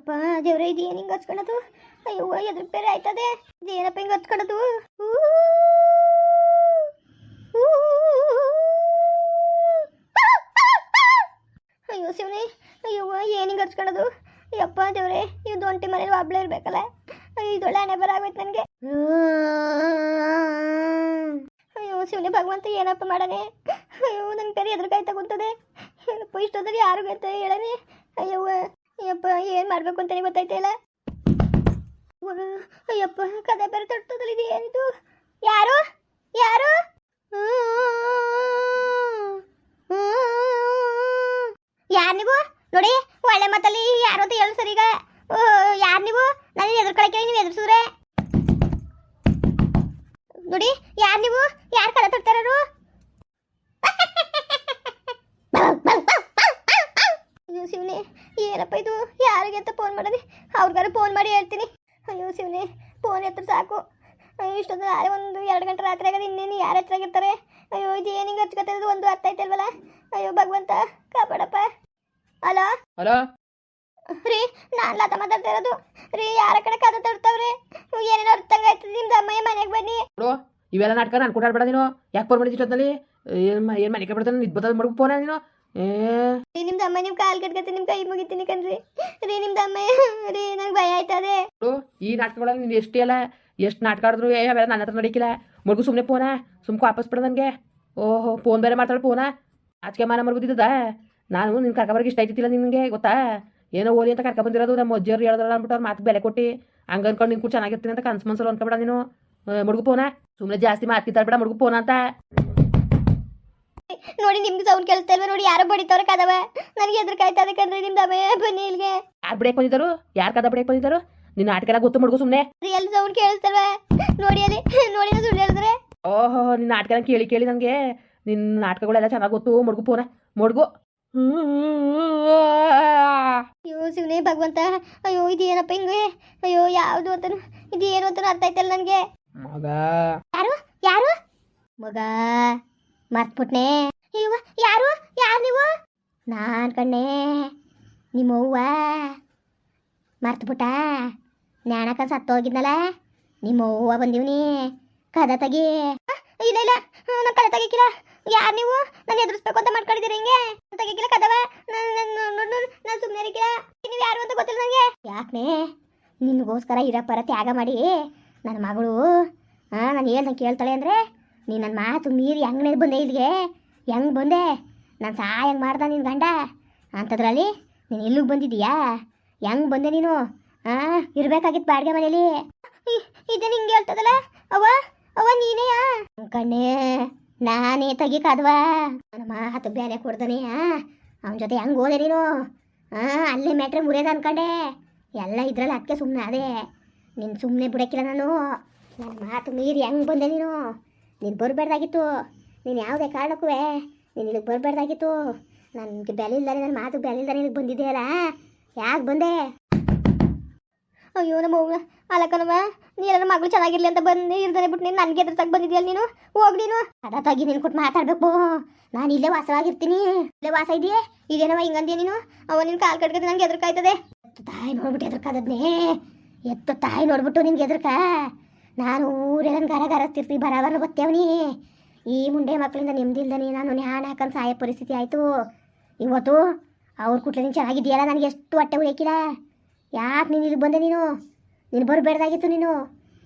ಯಪ್ಪ ದೇವ್ರ ಇದು ಏನು ಹಿಂಗೆ ಹಚ್ಕೊಳದು ಅಯ್ಯೋ ಎದ್ರ ಬೇರೆ ಆಯ್ತದೆ ಏನಪ್ಪ ಹಿಂಗೆ ಹಚ್ಕೊಳದು. ಅಯ್ಯೋ ಶಿವನೇ ಅಯ್ಯೋ ಏನು ಹಿಂಗೆ ಹಚ್ಕೊಳದು ಅಯ್ಯಪ್ಪ ದೇವ್ರೆ ಇದು ದೊಂಟಿ ಮನೇಲಿ ಒಬ್ಳೆ ಇರ್ಬೇಕಲ್ಲ ಇದೊಳ್ಳೆ ಹಣೆ ಬರ ಆಗೋಯ್ತು ನನಗೆ ಅಯ್ಯೋ ಶಿವನೇ ಭಗವಂತ ಏನಪ್ಪ ಮಾಡನೆ ಅಯ್ಯೋ ನನ್ನ ಕರಿ ಎದುರುಗಾಯ್ತಾ ಕೂತದೆ ಏನಪ್ಪ ಇಷ್ಟೊಂದ್ರೆ ಯಾರು ಗೊತ್ತ ಹೇಳನೆ ಅಯ್ಯೋ ಅಯ್ಯಪ್ಪ, ಏನು ಮಾಡ್ಬೇಕು ಅಂತಾನೆ ಗೊತ್ತಾಯ್ತಾ ಇಲ್ಲ? ಅಯ್ಯಪ್ಪ ಕದ ಬೇರೆ ತಡ್ತದಲ್ಲಿ ಇದು, ಏನಿದು? ಯಾರು? ಯಾರು? ಯಾರು ನೀವು? ನೋಡಿ, ಒಳ್ಳೆ ಮಾತಲ್ಲಿ ಯಾರು ಅಂತ ಹೇಳು ಸರಿಗ ಈಗ. ಯಾರು ನೀವು? ನಾನು ಎದುರ್ಕೊಳಕ್ಕೆ ನೀವು ಎದುರಿಸಿದ್ರೆ. ನೋಡಿ, ಯಾರು ನೀವು? ಯಾರು ಕದ ತಡ್ತಾರು ಅಯ್ಯೋ ಶಿವನೇ ಏನಪ್ಪ ಇದು? ಯಾರಿಗೆ ಅಂತ ಫೋನ್ ಮಾಡಿದೆ? ಅವ್ರಿಗಾರ ಫೋನ್ ಮಾಡಿ ಹೇಳ್ತೀನಿ. ಅಯ್ಯೋ ಶಿವನೇ ಫೋನ್ ಎತ್ತರ ಸಾಕು. ಅಯ್ಯೋ ಇಷ್ಟೊಂದು ನಾಳೆ ಒಂದು ಎರಡು ಗಂಟೆ ರಾತ್ರಿ ಆಗದ ಇನ್ನೇನು ಯಾರ ಹತ್ರ ಆಗಿರ್ತಾರೆ? ಅಯ್ಯೋ ಇದು ಏನು ಹಿಂಗೆ ಹಚ್ಕೊತಿರೋದು ಒಂದು ಅರ್ಥ ಆಯ್ತಲ್ವಲ್ಲ ಅಯ್ಯೋ ಭಗವಂತ ಕಾಪಾಡಪ್ಪ. ಅಲೋ? ಅಲೋ? ರೀ ನಾನು ಲತಾ ಮಾತಾಡ್ತಾ ಇರೋದು. ರೀ ಯಾರ ಕಡೆ ಕದ ತಡ್ತಾವ್ರಿ? ಏನೇನೋ ಅರ್ಥ ಆಯ್ತದೆ. ನಿಮ್ದು ಅಮ್ಮಯ್ಯ ಮನೆಗೆ ಬನ್ನಿ. ನೋಡು ಇವೆಲ್ಲ ನಾಟಕ ನಾನು ಕೊಟ್ಟಾಡ್ಬೇಡ ನೀನು. ಯಾಕೆ ಫೋನ್ ಮಾಡಿದ್ದು ಇಷ್ಟೊತ್ತಲ್ಲಿ? ಏನು ಏನು ಮನೆಗೆ ಬಿಡ್ತಾನೆ ನಿದ್ ಬರ್ತದೆ ಮಾಡ್ಬೇಕು ಫೋನ ನೀನು? ರೀ ನಿಮ್ದು ಅಮ್ಮ ನಿಮ್ಮ ಕಾಲು ಕಟ್ಕೊತೀನಿ ನಿಮ್ಮ ಕೈ ಮುಗಿತೀನಿ ಕಣ್ರಿ. ರೀ ನಿಮ್ದು ಅಮ್ಮ ರೀ ನನಗೆ ಭಯ ಆಯ್ತದೆ. ಈ ನಾಟಕಗಳಲ್ಲಿ ನೀನು ಎಷ್ಟೇ ಅಲ್ಲ ಎಷ್ಟು ನಾಟಕ ಆಡಿದ್ರು ಏ ಅವೆಲ್ಲ ನನ್ನ ಹತ್ರ ನಡೀಕಿಲ್ಲ. ಮಡ್ಗು ಸುಮ್ಮನೆ ಫೋನ ಸುಮ್ಕೆ ವಾಪಸ್ ಬಿಡ ನನಗೆ. ಓಹೋ ಫೋನ್ ಬೇರೆ ಮಾಡ್ತಾಳೆ ಫೋನ ಆಚೆಗೆ ಮಾನ ಮಾಡ್ಬೋದಿದ್ದದ ನಾನು ನಿನ್ನ ಕರ್ಕೊಬರ್ಗೆ ಇಷ್ಟ ಆಯ್ತಿಲ್ಲ ನಿನಗೆ ಗೊತ್ತಾ? ಏನೋ ಓಲಿ ಅಂತ ಕರ್ಕ ಬಂದಿರೋದು ನಮ್ಮ ಅಜ್ಜಿಯವ್ರು ಹೇಳಿದ್ರಲ್ಲ ಅಂದ್ಬಿಟ್ಟು ಅವ್ರು ಮಾತು ಬೆಲೆ ಕೊಟ್ಟು. ಹಂಗೆ ಅನ್ಕೊಂಡು ನಿನ್ ಕೂಡ ಚೆನ್ನಾಗಿರ್ತೀನಿ ಅಂತ ಕನ್ಸು ಮನ್ಸಲ್ಲಿ ಅನ್ಕೊಬೇಡ ನೀನು. ಮಡ್ಗು ಫೋನ ಸುಮ್ಮನೆ ಜಾಸ್ತಿ ಮಾತು ಬೇಡ ಮಡ್ಗು ಫೋನ ಅಂತ. ನೋಡಿ ನಿಮ್ಗೆ ಸೌಂಡ್ ಕೇಳಿಸ್ತಾ ಇಲ್ವಾ? ನೋಡಿ ಯಾರೋ ಬಡಿತವ್ರ ಕದವ. ನನಗೆ ಎದುರು ಕಾಯ್ತಾ ಅದಕ್ಕಂದ್ರೆ ನಿಮ್ದು ಅಮ್ಮ ಬನ್ನಿ ಇಲ್ಲಿಗೆ. ಯಾರು ಬಿಡಕ್ಕೆ ಬಂದಿದ್ದಾರು? ಯಾರು ಕದ ಬಿಡಕ್ಕೆ ಬಂದಿದ್ದಾರು? ನಿನ್ನ ಆಟಕೆಲ್ಲ ಗೊತ್ತು ಮಡ್ಗು ಸುಮ್ಮನೆ ರಿಯಲ್ ಸೌಂಡ್ ಕೇಳಿಸ್ತಲ್ವ ನೋಡಿ ಅಲ್ಲಿ ನೋಡಿ ಸುಳ್ಳು ಹೇಳಿದ್ರೆ. ಓಹೋ ನಿನ್ನ ಆಟಕೆಲ್ಲ ಕೇಳಿ ಕೇಳಿ ನನಗೆ. ನಿನ್ನ ನಾಟಕಗಳೆಲ್ಲ ಚೆನ್ನಾಗಿ ಗೊತ್ತು ಮಡ್ಗು ಫೋನ ಮಡ್ಗು. ಅಯ್ಯೋ ಶಿವನೇ ಭಗವಂತ. ಅಯ್ಯೋ ಇದೇನಪ್ಪ ಏನಪ್ಪ ಹಿಂಗೆ? ಅಯ್ಯೋ ಯಾವುದು ಅಂತ ಇದು ಏನು ಅಂತ ಅರ್ಥ ಆಯ್ತಲ್ಲ ನನಗೆ? ಮಗ. ಯಾರು? ಯಾರು? ಮಗ. ಮರ್ತ್ಬಿಟ್ನೆ. ಇವ ಯಾರು? ಯಾರು ನೀವು? ನಾನು ಕಣ್ಣೆ ನಿಮ್ಮ ಅವ್ವ ಮರ್ತ್ಬಿಟ್ಟ. ನ್ಯಾಣಕ ಸತ್ತೋಗಿದ್ನಲ್ಲ? ನಿಮ್ಮ ಅವ್ವ ಬಂದಿವ್ನಿ ಕದ ತೆಗಿ. ಇಲ್ಲ ಇಲ್ಲ. ನಾನು ಕದ ತೆಗಿಕಿಲ್ಲ. ಯಾರು ನೀವು? ನಾನು ಎದುರಿಸ್ಬೇಕು ಅಂತ ಮಾಡ್ಕೊಂಡಿದ್ದೀರಿ ಹಿಂಗೆ. ತೆಗಿಕಿಲ್ಲ ಕದವ. ನಾನು ಸುಮ್ಮನೆ ಇರಿಕಿಲ್ಲ. ನೀವು ಯಾರು ಅಂತ ಗೊತ್ತಿಲ್ಲ ನನಗೆ ಯಾಕೆ ನಿನಗೋಸ್ಕರ ಇರಪ್ಪರ ತ್ಯಾಗ ಮಾಡಿ. ನನ್ನ ಮಗಳು ಹಾಂ ನಾನು ಹೇಳ್ದಂಗೆ ಕೇಳ್ತಾಳೆ ಅಂದರೆ ನೀನು ನನ್ನ ಮಾತು ಮೀರಿ ಹೆಂಗೆ ಬಂದೆ ಇಲ್ಲಿಗೆ? ಹೆಂಗೆ ಬಂದೆ? ನಾನು ಸಹಾಯ ಹೆಂಗೆ ಮಾಡ್ದ ನಿನ್ನ ಗಂಡ. ಅಂಥದ್ರಲ್ಲಿ ನೀನು ಇಲ್ಲಿಗೆ ಬಂದಿದ್ದೀಯಾ ಹೆಂಗೆ ಬಂದೆ ನೀನು? ಹಾಂ ಇರಬೇಕಾಗಿತ್ತು ಬಾಡಿಗೆ ಮನೇಲಿ. ಇದು ನಿಂಗೆ ಹೇಳ್ತದಲ್ಲ? ಅವ್ವ ಅವ್ವ ನೀನೇಯಾ? ಕಣ್ಣೇ, ನಾನೇ ತೆಗಿಕಾದ್ವಾ ನನ್ನ ಮಾತು ಬೇರೆ ಕೊಡ್ದಾನೆ ಅವನ ಜೊತೆ ಹೆಂಗೆ ಹೋದೆ ನೀನು? ಹಾಂ ಅಲ್ಲೇ ಮ್ಯಾಟ್ರೆ ಮುರಿಯೋದು ಅನ್ಕಂಡೆ. ಎಲ್ಲ ಇದ್ರಲ್ಲಿ ಅದಕ್ಕೆ ಸುಮ್ಮನೆ ಅದೇ ನೀನು ಸುಮ್ಮನೆ ಬಿಡಕ್ಕಿಲ್ಲ ನಾನು. ನನ್ನ ಮಾತು ಮೀರಿ ಹೆಂಗೆ ಬಂದೆ ನೀನು? ನೀನು ಬರಬೇಡ್ದಾಗಿತ್ತು ನೀನು ಯಾವುದೇ ಕಾರಣಕ್ಕೂ ನೀನು ಇಲ್ಲಿಗೆ ಬರಬೇಡ್ದಾಗಿತ್ತು ನನಗೆ ಬೆಲೆ ಇಲ್ದಾನೆ ನನ್ನ ಮಾತು ಬೆಲೆ ಇಲ್ದಾನೆ ಇಲ್ಲಿಗೆ ಬಂದಿದೆಯಲ್ಲ ಯಾಕೆ ಬಂದೆ? ಅಯ್ಯೋ ನಮ್ಮ ಅವ್ವ ಅಲಕ್ಕನವ ನೀನು ಮಗಳು ಚೆನ್ನಾಗಿರ್ಲಿ ಅಂತ ಬಂದು ಇರ್ದಾನೆ ಬಿಟ್ಟು ನೀನು ನನಗೆ ಎದುರು ತಗ ಬಂದಿದ್ಯಲ್ಲ ನೀನು? ಹೋಗಿ ನೀನು. ಅದ ತಗಿ ನೀನು ಕೊಟ್ಟು ಮಾತಾಡಬೇಕು. ನಾನು ಇಲ್ಲೇ ವಾಸವಾಗಿರ್ತೀನಿ. ಇಲ್ಲೇ ವಾಸ ಇದೆಯೇ? ಇದೇನವ ಹಿಂಗಂದ್ಯ ನೀನು? ಅವ ನಿನ್ನ ಕಾಲು ಕಟ್ಕತ್ತೆ ನನಗೆ ಎದುರು ಕಾಯ್ತದೆ ತಾಯಿ ನೋಡ್ಬಿಟ್ಟು ಎದುರ್ಕಾದದ್ನೇ. ಎತ್ತ ತಾಯಿ ನೋಡ್ಬಿಟ್ಟು ನಿನ್ಗೆ ಎದುರ್ಕ? ನಾನು ಊರೆಲ್ಲ ಗರ ಗರಸ್ತಿರ್ತಿ ಬರವನು ಬತ್ತೇವನಿ. ಈ ಮುಂಡೆ ಮಕ್ಕಳಿಂದ ನೆಮ್ಮದಿಲ್ದನಿ ನಾನು ನ್ಯಾಣ ಹಾಕೊಂಡು ಸಾಯೋ ಪರಿಸ್ಥಿತಿ ಆಯಿತು. ಇವತ್ತು ಅವ್ರ ಕುಟ್ಲಿನ ಚೆನ್ನಾಗಿದೆಯಲ್ಲ ನನಗೆ ಎಷ್ಟು ಹೊಟ್ಟೆ ಉಳಿಯಕ್ಕಿಲ್ಲ ಯಾಕೆ ನೀನು ಇಲ್ಲಿ ಬಂದೆ ನೀನು? ನೀನು ಬರಬೇಡ್ದಾಗಿತ್ತು ನೀನು.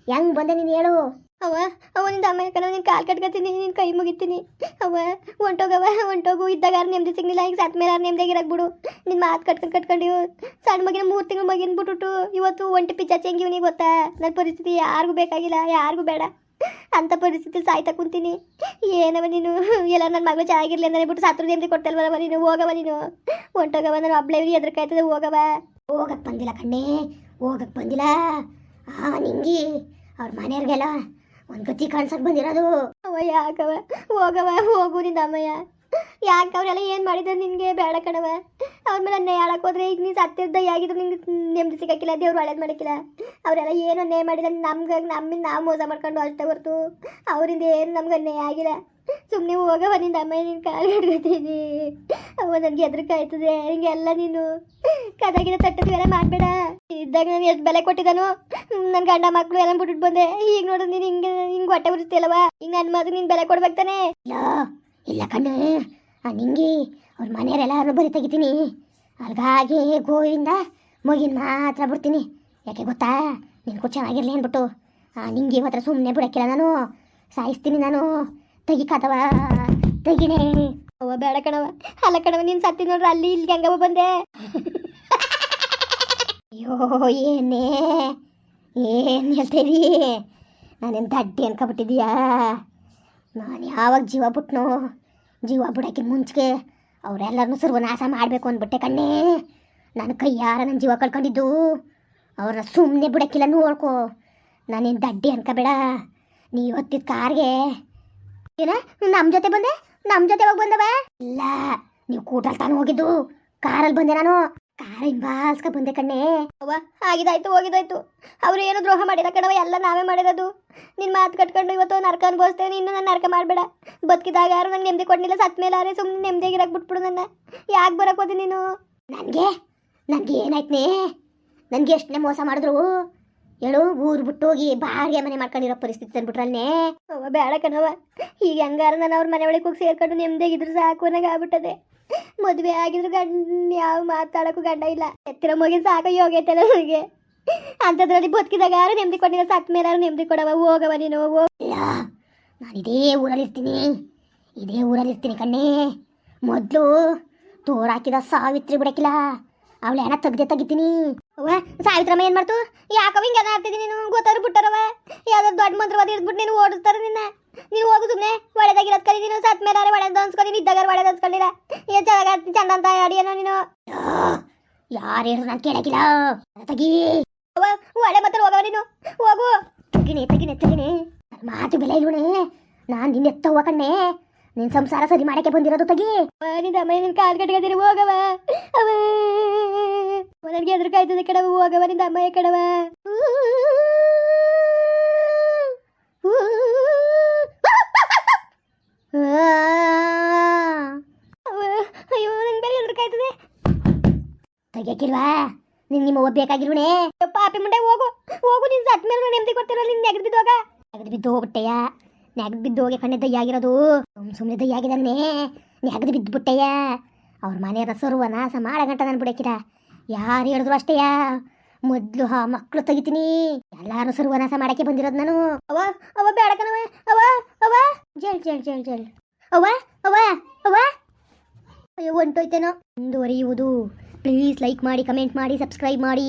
ಹೆಂಗೆ ಬಂದೆ ನೀನು ಹೇಳು? ಅವ ಅವ ನಿಂದ ಅಮ್ಮ ಯಾಕಂದ್ರೆ ನಿನ್ನ ಕಾಲು ಕಟ್ಕೊತೀನಿ ನಿನ್ನ ಕೈ ಮುಗಿತೀನಿ. ಅವ ಹೊಂಟೋಗವ ಹೊಂಟೋಗು, ಇದ್ದಾಗ ಯಾರು ನೆಮ್ಮದಿ ಸಿಗ್ಲಿಲ್ಲ, ಈಗ ಸತ್ ಮೇಲೆ ಯಾರು ನೆಮ್ಮದಿಯಾಗಿರಾಕ್ ಬಿಡು. ನಿನ್ನ ಮಾತು ಕಟ್ಕೊಂಡು ಕಟ್ಕೊಂಡು ಸಣ್ಣ ಮಗಿನ ಮೂರು ತಿಂಗಳು ಮಗಿನ ಬಿಟ್ಬಿಟ್ಟು ಇವತ್ತು ಒಂಟಿ ಪಿಚ್ಚ ಚೆಂಗಿ ಇವನಿಗೆ ಗೊತ್ತಾ? ನನ್ನ ಪರಿಸ್ಥಿತಿ ಯಾರಿಗೂ ಬೇಕಾಗಿಲ್ಲ, ಯಾರಿಗೂ ಬೇಡ. ಅಂಥ ಪರಿಸ್ಥಿತಿ ಸಾಯ್ತಾ ಕುಂತೀನಿ. ಏನವ ನೀನು? ಎಲ್ಲ ನನ್ನ ಮಗಳು ಚೆನ್ನಾಗಿರ್ಲಿ ಅಂತ ಬಿಟ್ಟು ಸಾತ್ರ ನೆಮ್ಮದಿ ಕೊಡ್ತಲ್ವಲ್ಲವ ನೀನು? ಹೋಗವ ನೀನು? ಹೊಂಟೋಗವ ನಾನು ಒಬ್ಳೆ ಎದ್ರಕಾಯ್ತದೆ ಹೋಗವ ಹೋಗಕ್ಕೆ ಬಂದಿಲ್ಲ ಕಣ್ಣೇ ಹೋಗಕ್ಕೆ ಬಂದಿಲ್ಲ. ಆ, ನಿಂಗಿ, ಅವ್ರ ಮನೆಯವ್ರಿಗೆಲ್ಲ ಒಂದು ಗತಿ ಕಾಣ್ಸಕ್ ಬಂದಿರೋದು. ಅವ ಯಾಕವ ಹೋಗವ ಹೋಗು ನಿಂದ ಅಮ್ಮಯ್ಯ. ಯಾಕೆ ಅವರೆಲ್ಲ ಏನು ಮಾಡಿದ್ರು ನಿನಗೆ? ಬೇಡ ಕಣವ ಅವ್ರ ಮೇಲೆ ಅನ್ಯಾಯ ಹೇಳಕ್ ಹೋದ್ರೆ ಈಗ ನೀನು ಸತ್ತಿದ್ದ ಆಗಿದ್ರು ನಿಂಗೆ ನೆಮ್ಮದಿ ಸಿಗಕ್ಕಿಲ್ಲ, ದೇವ್ರು ಒಳ್ಳೇದು ಮಾಡಕ್ಕಿಲ್ಲ. ಅವರೆಲ್ಲ ಏನು ಅನ್ಯಾಯ ಮಾಡಿಲ್ಲ, ನಮ್ಗೆ, ನಮ್ಮಿಂದ ನಾವು ಮೋಸ ಮಾಡ್ಕೊಂಡು ಅಷ್ಟೇ ಹೊರ್ತು ಅವರಿಂದ ಏನು ನಮ್ಗೆ ಅನ್ಯಾಯ ಆಗಿಲ್ಲ. ಸುಮ್ಮನೆ ಹೋಗವ ನಿಂದ ಅಮ್ಮ ನಿನ್ನ ಕಾಲು ಹಿಡ್ಕೊತೀನಿ ಅವ ನನಗೆ ಹೆದರಿಕಾಯ್ತದೆ ಹಿಂಗೆಲ್ಲ ನೀನು. ಕದಾಗಿನ ಎಲ್ಲ ಮಾಡಬೇಡ. ಇದ್ದಾಗ ನಾನು ಎಷ್ಟು ಬೆಲೆ ಕೊಟ್ಟಿದ್ದಾನು ನನ್ನ ಗಂಡ ಮಕ್ಕಳು ಎಲ್ಲ ಬಿಟ್ಬಿಟ್ಟು ಬಂದೆ. ಈಗ ನೋಡಿದ್ರೆ ನೀನು ಹಿಂಗೆ ಹಿಂಗೆ ಹೊಟ್ಟೆ ಬರುತ್ತಿಲ್ಲವಾ ಈಗ ನನ್ನ ಮಗ ನೀನು ಬೆಲೆ ಕೊಡ್ಬೇಕು ತಾನೆ? ಇಲ್ಲ ಕಣ್ಣ ನಿಂಗೆ ಅವ್ರ ಮನೆಯವರೆಲ್ಲ ಬರಿ ತೆಗಿತೀನಿ. ಅಲ್ಗಾಗಿ ಗೋವಿಂದ ಮಗಿನ ಮಾತ್ರ ಬಿಡ್ತೀನಿ. ಯಾಕೆ ಗೊತ್ತಾ? ನಿನ್ಗೂ ಚೆನ್ನಾಗಿರಲಿ ಅಂದ್ಬಿಟ್ಟು. ಆ ನಿಂಗೆ ಮಾತ್ರ ಸುಮ್ಮನೆ ಬಿಡಕ್ಕಿಲ್ಲ ನಾನು. ಸಾಯಿಸ್ತೀನಿ ನಾನು. ತೆಗಿ ಕದವ ತೆಗಿನೇ. ಅವ ಬೇಡ ಕಣವ ಅಲ್ಲ ಕಣವ ನೀನು ಸತ್ತಿ ನೋಡ್ರಿ ಅಲ್ಲಿ ಇಲ್ಲಿ ಹೆಂಗವ ಬಂದೆ. ಅಯ್ಯೋ ಏನೇ ಏನು ಹೇಳ್ತೀರಿ ನಾನೇನು ದಡ್ಡಿ ಅನ್ಕೊಬಿಟ್ಟಿದೀಯಾ ನಾನು ಯಾವಾಗ ಜೀವ ಬಿಟ್ನೋ? ಜೀವ ಬಿಡೋಕ್ಕಿಂತ ಮುಂಚೆಗೆ ಅವರೆಲ್ಲರನ್ನೂ ಸರ್ವನಾಶ ಮಾಡಬೇಕು ಅಂದ್ಬಿಟ್ಟೆ ಕಣ್ಣೇ. ನನ್ನ ಕೈಯಾರ ನನ್ನ ಜೀವ ಕಳ್ಕೊಂಡಿದ್ದು. ಅವ್ರನ್ನ ಸುಮ್ಮನೆ ಬಿಡೋಕ್ಕಿಲ್ಲ ನೋಡ್ಕೊ. ನಾನೇನು ದಡ್ಡಿ ಅನ್ಕೋಬೇಡ. ನೀ ಹೊತ್ತಿದ ಕಾರ್ಗೆ. ಏನ? ನಮ್ಮ ಜೊತೆ ಬಂದೆ? ನಮ್ಮ ಜೊತೆ ಹೋಗಿ ಬಂದವ? ಇಲ್ಲ, ನೀವು ಕೂಟಲ್ ತಾನು ಹೋಗಿದ್ದು. ಕಾರಲ್ಲಿ ಬಂದೆ ನಾನು. ಕಾರ ಬಾಸ್ಕ ಬಂದೆ ಕಣ್ಣೆ. ಅವ್ವ ಆಗಿದಾಯ್ತು ಹೋಗಿದಾಯ್ತು. ಅವ್ರು ಏನು ದ್ರೋಹ ಮಾಡಿದ ಕಣವ ಎಲ್ಲ ನಾವೇ ಮಾಡಿರೋದು. ನಿನ್ನ ಮಾತು ಕಟ್ಕೊಂಡು ಇವತ್ತು ನರ್ಕ ಅನ್ಭವಿಸ್ತೇನೆ ಇನ್ನು ನನ್ನ ನರ್ಕ ಮಾಡಬೇಡ. ಬದುಕಿದಾಗ ಯಾರು ನಂಗೆ ನೆಮ್ಮದಿ ಕೊಡ್ಲಿಲ್ಲ ಸತ್ ಮೇಲೆ ಸುಮ್ನೆ ಸುಮ್ಮನೆ ನೆಮ್ಮದಿಯಾಗಿರಕ್ ಬಿಟ್ಬಿಡು ನನ್ನ. ಯಾಕೆ ಬರಕ್ ಹೋದಿ ನೀನು? ನನಗೆ? ನನಗೆ ಏನಾಯ್ತನೇ? ನನಗೆ ಎಷ್ಟನೇ ಮೋಸ ಮಾಡಿದ್ರು? ಹೇಳು ಊರು ಬಿಟ್ಟು ಹೋಗಿ ಬಾಡಿಗೆ ಮನೆ ಮಾಡ್ಕೊಂಡಿರೋ ಪರಿಸ್ಥಿತಿ ತಂದ್ಬಿಟ್ರಲ್ನೇ? ಅವ ಬೇಡ ಕಣವ ಈಗ ಹೆಂಗಾರ ನಾನು ಅವ್ರ ಮನೆ ಒಳಗೆ ಹೋಗಿ ಸೇರ್ಕೊಂಡು ನೆಮ್ಮದಿಯಾಗಿದ್ರು ಸಾಕು ನನಗೆ ಆಗ್ಬಿಟ್ಟದೆ. ಮದುವೆ ಆಗಿದ್ರು ಗಂಡ, ಯಾವ ಮಾತಾಡೋಕ್ಕೂ ಗಂಡ ಇಲ್ಲ. ಎತ್ತಿರ ಮುಗಿ ಸಾಕು ಯೋಗೈತೆ ನನಗೆ. ಅಂಥದ್ರಲ್ಲಿ ಬದುಕಿದಾಗ ಯಾರು ನೆಮ್ಮದಿ ಕೊಟ್ಟಿಲ್ಲ. ಸತ್ ಮೇಲೆ ಯಾರು ನೆಮ್ಮದಿ ಕೊಡವ? ಹೋಗವ ನೀನು, ಹೋಗ. ನಾನು ಇದೇ ಊರಲ್ಲಿ ಇರ್ತೀನಿ. ಇದೇ ಊರಲ್ಲಿ ಇರ್ತೀನಿ ಕಣ್ಣೇ. ಮೊದಲು ತೋರಾಕಿದ ಸಾವಿತ್ರಿ ಬಿಡಕಿಲ್ಲ ಅವಳು ಏನ ತೆಗ್ದೆ ತೆಗಿತೀನಿ. ಅವ್ವ, ಸಾವಿತ್ರಮ್ಮ ಏನು ಮಾಡ್ತು? ಯಾಕವ ಹಿಂಗೆ ಆಡ್ತಿದ್ದೀನಿ ನೀನು? ಗೊತ್ತಾರು ಬಿಟ್ಟಾರವ ಯಾವ್ದಾದ್ರು ದೊಡ್ಡ ಮಂತ್ರವಾದ ಹಿಡಿದ್ಬಿಟ್ಟು ನೀನು ಓಡಿಸ್ತಾರೆ ನಿನ್ನ. ನೀನು ಹೋಗು ಸುಮ್ಮನೆ ಒಳ್ಳೆದಾಗಿರೋದು ಕಲಿ ನೀನು ಸತ್ ಮೇಲೆ ಒಳ್ಳೇದು ಅನ್ಸ್ಕೊಂಡು ಇದ್ದಾಗ ಒಳ್ಳೇದು ಅನ್ಸ್ಕೊಂಡಿಲ್ಲ ಏನು ಚೆನ್ನಾಗಿ ಚಂದ ಅಂತ ಆಡಿಯೇನೋ ನೀನು. ಯಾರು ಹೇಳು ನಾನು ಕೇಳಕ್ಕಿಲ್ಲ. ತಗಿ ಒಳ್ಳೆ ಮತ್ತೆ ಹೋಗವ ನೀನು. ಹೋಗು. ತಗಿನಿ ತಗಿನಿ ತಗಿನಿ ಮಾತು ಬೆಲೆ ಇಲ್ವಣೆ. ನಾನು ನಿನ್ನ ಎತ್ತ ಕಣ್ಣೆ. ನಿನ್ ಸಂಸಾರ ಸರಿ ಮಾಡಕ್ಕೆ ಬಂದಿರೋದು ತಗಿ ನಿನ್ನ ಅಮ್ಮ ನಿನ್ನ ಕಾಲ್ ಕಟ್ಕೊತೀನಿ ಹೋಗವ. ಅವ. ನನಗೆ ಎದುರುಕಾಯ್ತದೆ ಕಡವ, ಹೋಗವ ನಿನ್ನ ಅಮ್ಮ ಕಡವ. ಅಯ್ಯೋ ನಂಗೆ ಬೇರೆ ಎದುರುಕಾಯ್ತದೆ ತೆಗಿಯಕ್ಕಿಲ್ವಾ ನಿನ್ ನಿಮ್ಮ ಅವ್ವ ಬೇಕಾಗಿಲ್ವಣೆ ಪಾಪಿ ಮುಂಡೆ ಹೋಗು ಹೋಗು ನೀನು ಸತ್ ಮೇಲೆ ನೆಮ್ಮದಿ ಕೊಡ್ತಿರಲ್ಲ ನಿನ್ ನೆಗದು ಬಿದ್ದೋಗ ನೆಗದು ಬಿದ್ದು ಹೋಗ್ಬಿಟ್ಟೆಯ ನೆಗದು ಬಿದ್ದು ಹೋಗಿ ಕಣ್ಣೆ ದಯ್ಯಾಗಿರೋದು ಸುಮ್ ಸುಮ್ಮನೆ ದಯ್ಯಾಗಿದ್ದಾನೆ ನೆಗದು ಬಿದ್ದು ಬಿಟ್ಟೆಯ ಅವ್ರ ಮನೆಯವ್ರ ಸರ್ವನಾಶ ಮಾಡಗಂಟ ನಾನು ಬಿಡಕ್ಕಿರ ಯಾರು ಹೇಳಿದ್ರು ಅಷ್ಟೇಯ ಮೊದ್ಲು ಹಾ ಮಕ್ಕಳು ತೆಗಿತೀನಿ. ಎಲ್ಲಾರು ಸರ್ವನಾಶ ಮಾಡಕ್ಕೆ ಬಂದಿರೋದು ನಾನು. ಅವ ಅವ ಬೇಡಕನವ ಅವ ಅವ ಜಲ್ ಜಲ್ ಜಲ್ ಜಲ್ ಅವ ಅವ ಅವ ಅಯ್ಯೋ ಹೊಂಟೋಯ್ತೇನೋ ಮುಂದುವರಿಯುವುದು. ಪ್ಲೀಸ್ ಲೈಕ್ ಮಾಡಿ ಕಮೆಂಟ್ ಮಾಡಿ ಸಬ್ಸ್ಕ್ರೈಬ್ ಮಾಡಿ.